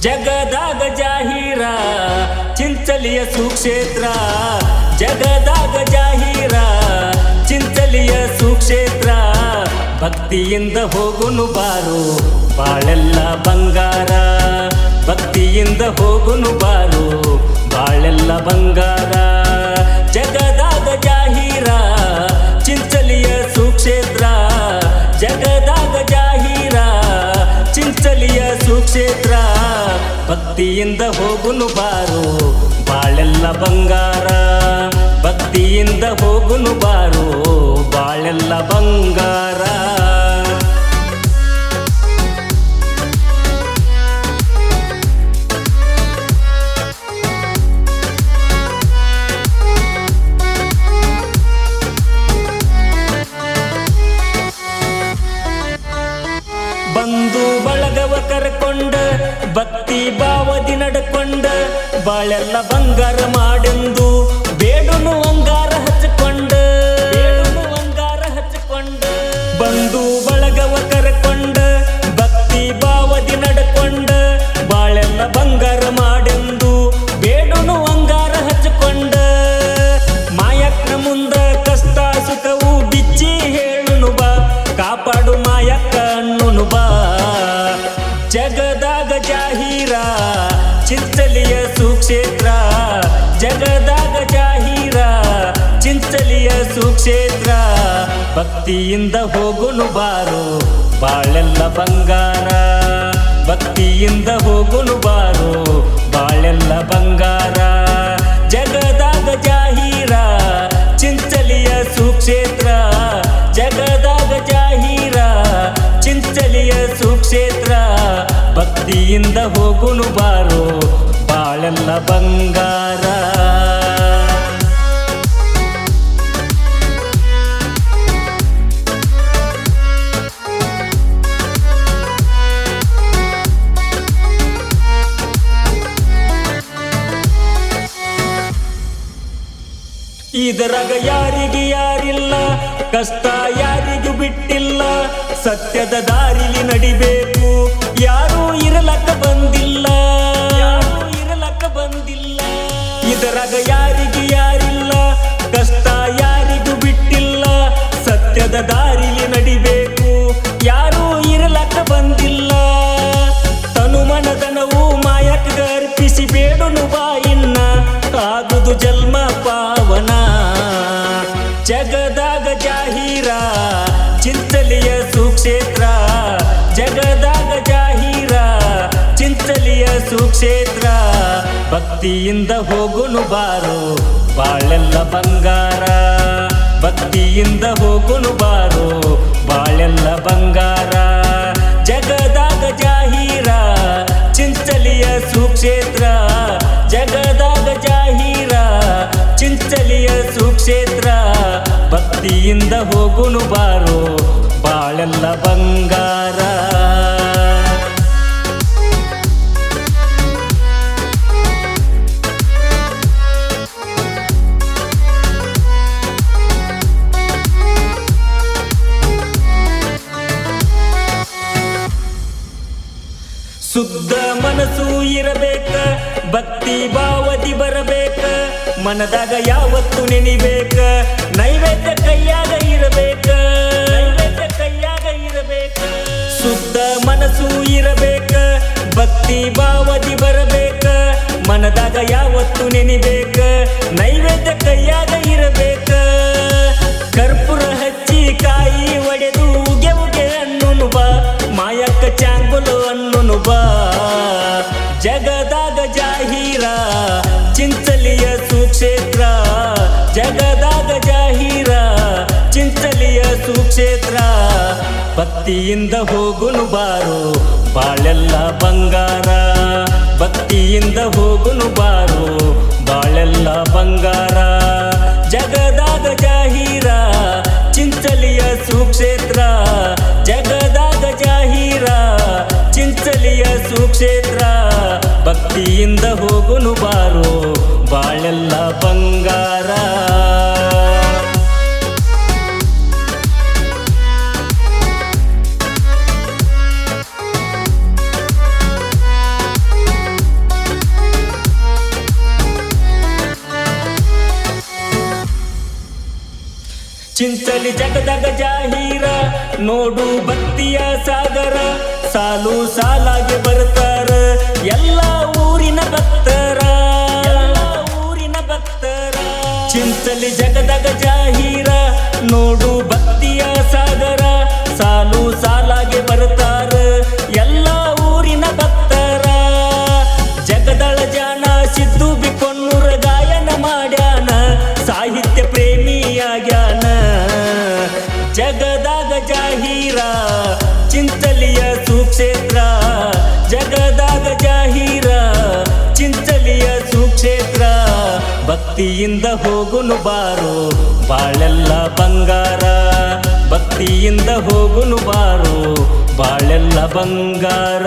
ಜಗದಾಗ ಜಾಹೀರ, ಚಿಂಚಲಿಯ ಸುಕ್ಷೇತ್ರ. ಜಗದಾಗ ಜಾಹೀರ, ಚಿಂಚಲಿಯ ಸುಕ್ಷೇತ್ರ. ಭಕ್ತಿಯಿಂದ ಹೋಗುನು ಬಾರು ಬಾಳೆಲ್ಲ ಬಂಗಾರ. ಭಕ್ತಿಯಿಂದ ಹೋಗುನು ಬಾರು ಬಾಳೆಲ್ಲ ಬಂಗಾರ. ಭಕ್ತಿಯಿಂದ ಹೋಗುನು ಬಾರು. ಬಾಳೆಲ್ಲ ಬಂಗಾರ ಭಕ್ತಿಯಿಂದ ಹೋಗುನು ಬಾರು. ಬಾಳೆಲ್ಲ ಬಂಗಾರ. ಬಂದು ಬಳಗವ ಕರ್ಕೊಂಡ ಭಕ್ತಿ ಭಾವದಿ ನಡ್ಕೊಂಡ ಬಾಳೆಲ್ಲ ಬಂಗಾರ ಮಾಡೆಂದು ಬೇಡನು ಅಂಗಾರ ಹಚ್ಚಿಕೊಂಡು. ಬೇಡುನು ಅಂಗಾರ ಹಚ್ಕೊಂಡ ಬಂದು ಜಗದಾಗ ಜಾಹೀರ, ಚಿಂಚಲಿಯ ಸುಕ್ಷೇತ್ರ, ಭಕ್ತಿಯಿಂದ ಹೋಗುನು ಬಾರು, ಬಾಳೆಲ್ಲ ಬಂಗಾರ. ಭಕ್ತಿಯಿಂದ ಹೋಗುನು ಬಾರು, ಬಾಳೆಲ್ಲ ಬಂಗಾರ. ಜಗದಾಗ ಜಾಹೀರ, ಚಿಂಚಲಿಯ ಸುಕ್ಷೇತ್ರ, ಜಗದಾಗ ಜಾಹೀರ, ಚಿಂಚಲಿಯ ಸುಕ್ಷೇತ್ರ, ಭಕ್ತಿಯಿಂದ ಹೋಗುನು ಬಾರು ಬಾಳೆಲ್ಲ ಬಂಗಾರ. ಇದರಾಗ ಯಾರಿಗೆ ಯಾರಿಲ್ಲ ಕಷ್ಟ ಯಾರಿಗೂ ಬಿಟ್ಟಿಲ್ಲ ಸತ್ಯದ ದಾರಿಲಿ ನಡಿಬೇಕು. ಜನ್ಮ ಪಾವನ. ಜಗದಾಗ ಜಾಹೀರ, ಚಿಂತಲಿಯ ಸುಕ್ಷೇತ್ರ. ಜಗದಾಗ ಜಾಹೀರ, ಚಿಂತಲಿಯ ಸುಕ್ಷೇತ್ರ. ಭಕ್ತಿಯಿಂದ ಹೋಗುನು ಬಾರು, ಬಾಳೆಲ್ಲ ಬಂಗಾರ. ಭಕ್ತಿಯಿಂದ ಹೋಗುನು ಬಾರು, ಬಾಳೆಲ್ಲ ಬಂಗಾರ. ಜಗದಾಗ ಜಾಹೀರ, ಚಿಂತಲಿಯ ಸುಕ್ಷೇತ್ರ. ಸುಕ್ಷೇತ್ರ ಭಕ್ತಿಯಿಂದ ಹೋಗುನು ಬಾರೋ ಬಾಳೆಲ್ಲ ಬಂಗಾರ. ಶುದ್ಧ ಮನಸ್ಸು ಇರಬೇಕ, ಭಕ್ತಿ ಭಾವದಿ ಬರಬೇಕ, ಮನದಾಗ ಯಾವತ್ತು ನೆನಿಬೇಕ, ನೈವೇದ್ಯ ಕೈಯಾಗ ಇರಬೇಕ. ನೈವೇದ್ಯ ಕೈಯಾಗ ಇರಬೇಕ. ಶುದ್ಧ ಮನಸ್ಸು ಇರಬೇಕ, ಭಕ್ತಿ ಭಾವದಿ ಬರಬೇಕ, ಮನದಾಗ ಯಾವತ್ತು ನೆನಿಬೇಕ. ಜಗದಾಗ ಜಾಹೀರ, ಚಿಂಚಲಿಯ ಸುಕ್ಷೇತ್ರ. ಜಗದಾಗ ಜಾಹೀರ, ಚಿಂಚಲಿಯ ಸುಕ್ಷೇತ್ರ. ಭಕ್ತಿಯಿಂದ ಹೋಗುನು ಬಾರು ಬಾಳೆಲ್ಲ ಬಂಗಾರ. ಭಕ್ತಿಯಿಂದ ಹೋಗುನು ಬಾರು ಬಾಳೆಲ್ಲ ಬಂಗಾರ. ಜಗದಾಗ ಜಾಹೀರ, ಚಿಂಚಲಿಯ ಸುಕ್ಷೇತ್ರ. ಕಟ್ಟಿಯಿಂದ ಹೋಗುನು ಬಾರೋ ಬಾಳೆಲ್ಲ ಬಂಗಾರ. ಚಿಂತಲಿ ಜಗದಗ ಜಾಹೀರ ನೋಡು ಬತ್ತಿಯ ಸಾಗರ. ಸಾಲು ಸಾಲಾಗಿ ಬರ್ತಾರ ಎಲ್ಲ ಊರಿನ ಭಕ್ತರ. ಊರಿನ ಭಕ್ತರ. ಚಿಂತಲಿ ಜಗದಗ ಜಾಹೀರ. ನೋಡು ಭಕ್ತಿಯ ಸಾಗರ. ಸಾಲು ಸಾಲಾಗಿ ಸುಕ್ಷೇತ್ರ ಜಗದಾಗ ಜಾಹೀರ, ಚಿಂಚಲಿಯ ಸುಕ್ಷೇತ್ರ. ಭಕ್ತಿಯಿಂದ ಹೋಗುನು ಬಾರು ಬಾಳೆಲ್ಲ ಬಂಗಾರ. ಭಕ್ತಿಯಿಂದ ಹೋಗುನು ಬಾರು ಬಾಳೆಲ್ಲ ಬಂಗಾರ.